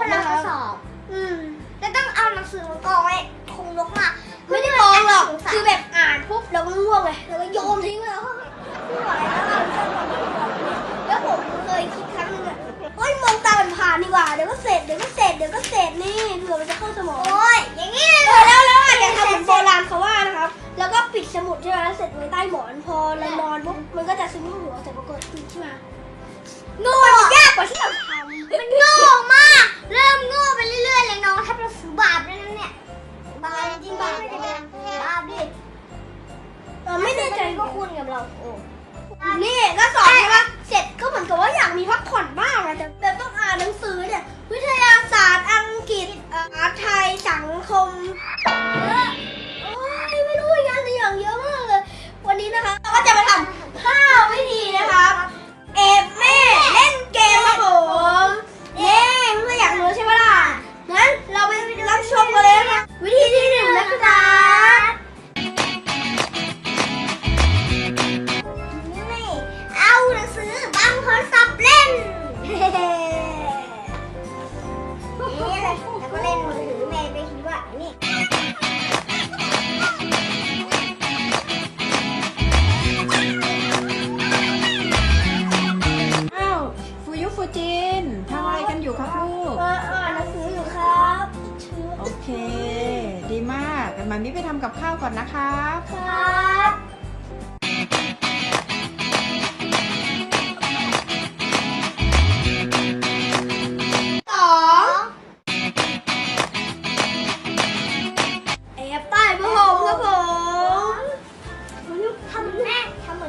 วมักนเนี้ยสอบพนักนะทคะดสอบ อืมแล้วต้องเอาหนังสือมากองไว้คงลกมากไม่ได้มองหรอกคืคืออแบบอ่านปุ๊บเราก็ง่วงเลยเราก็โยนทิ้งไปแล้วไม่ไหวแล้วอะแล้วผมเคยคิดครั้งหนึงอะเฮ้ยมองตาผ่านๆดีกว่าเดี๋ยวก็เสร็จเดี๋ยวก็เสร็จเดี๋ยวก็เสร็จนี่เผื่อมันจะเข้าสมองโอ้ยอย่างนี้เลยเออแล้วแล้วอาจจะทำเหมือนโบราณเขาว่านะครับ แล้วก็ปิดสมุดใช่ไหมแล้วเสร็จไว้ใต้หมอนพอเรานอนปุ๊บมันก็จะซึมเข้าหัวแต่ปรากฏตื่นขึ้นมาโง่มันยากกว่าที่เราทำมันโง่มาก เริ่มโง่ไปเรื่อยๆเลยน้องถ้าเราซื้อบาปแล้วนะเนี่ยบาปจริงบาปเลยนะบาปดิเออไม่แน่ใจก็คุณกับเราโอ้นี่ก็สอนใช่ปะเสร็จก็เหมือนกับว่าอยากมีพักผ่อนบ้างอะแต่แต่ต้องอ่านหนังสือเนี่ยวิทยาศาสตร์อังกฤษเอ่อไทยสังคม นี่อ้าวฟูยุฟูจินทำอะไรกันอยู่ครับลูก มาอ่านหนังสืออยู่ครับชื่อโอเค ดีมากแต่มันนี้ไปทำกับข้าวก่อนนะครับ ครับ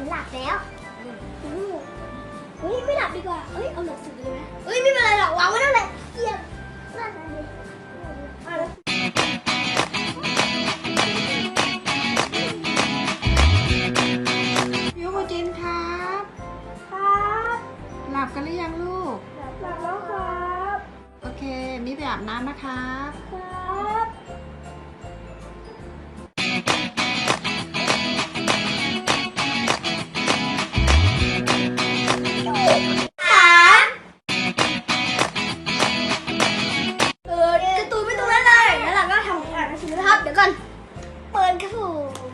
นหลับแล้วเฮ้ยไม่หลับดีกว่าเอ้ยเอาหนังสือเลยไหมเอ้ยไม่เป็นไรหรอกวางไว้นั่นแหละเกียบนั่นน่ะดิ ดี๋ยวก่อน เปิดครับผม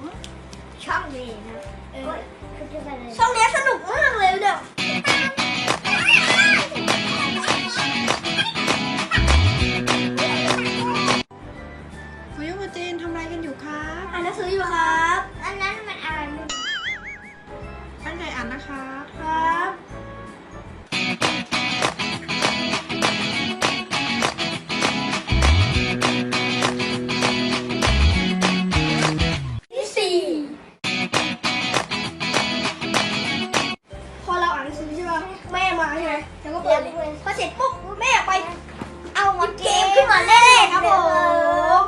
ช่องดีนะเอโอ้อยคือจะไปเลยช่องเนี้ยสนุกมากเลยเนี่ยฟู ใช่ไหมแล้วก็เปิดเลยพอเสร็จปุ๊บแม่ไป เอาหมดเกมขึ้นมาเล่นครับผม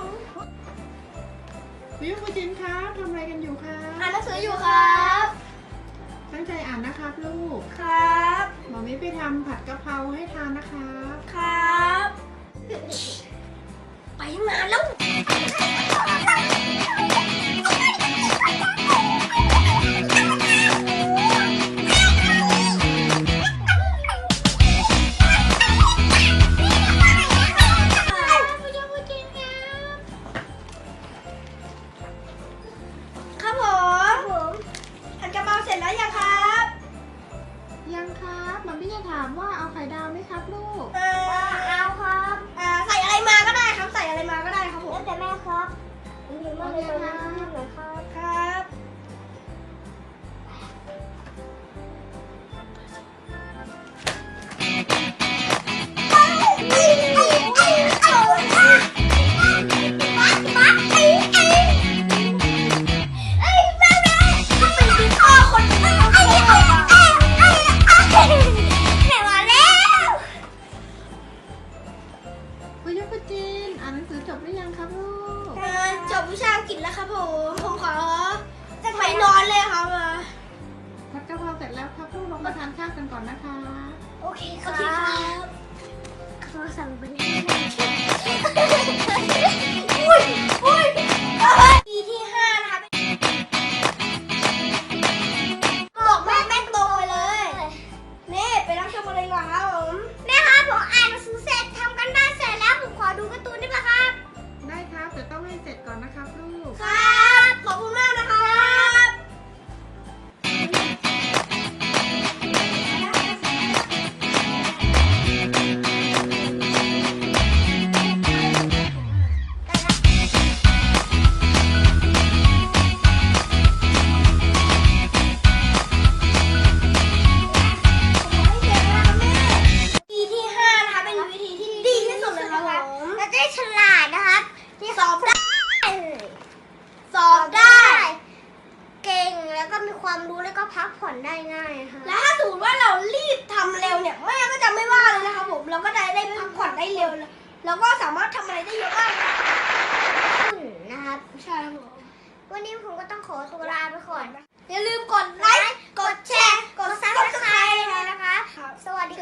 ฟูยุฟูจินครับทำอะไรกันอยู่ครับ อ่านหนังสืออยู่ครับ ตั้งใจอ่านนะครับลูก ครับหมอมิไปทำผัดกะเพราให้ทานนะครับ ครับ ไปตั้งนานแล้ว ถามว่าเอาไข่ดาวไหมครับลูก เอ่อเอาครับอ่าใส่อะไรมาก็ได้ครับ ใส่อะไรมาก็ได้ครับผมแล้วแต่แม่ครับหรือว่าในตอนนั้นที่เหมือนครับครับ ลงมาทานข้าวกันก่อนนะคะ โอเคคโอรับเคครับโทรศัพท์ไปเได้ง่ายนะคะแล้วถ้าสมมติว่าเรารีบทำเร็วเนี่ยแม่ก็จะไม่ว่าเลยนะครับผมเราก็ได้ได้พักผ่อนได้เร็วเลยแล้วก็สามารถทำอะไรได้เยอะมากเลยขึ้นนะครับ ใช่ครับผมวันนี้ผมก็ต้องขอตัวลาไปก่อนอย่าลืมกดไลค์กดแชร์กดซับสไครต์นะคะ สวัสดี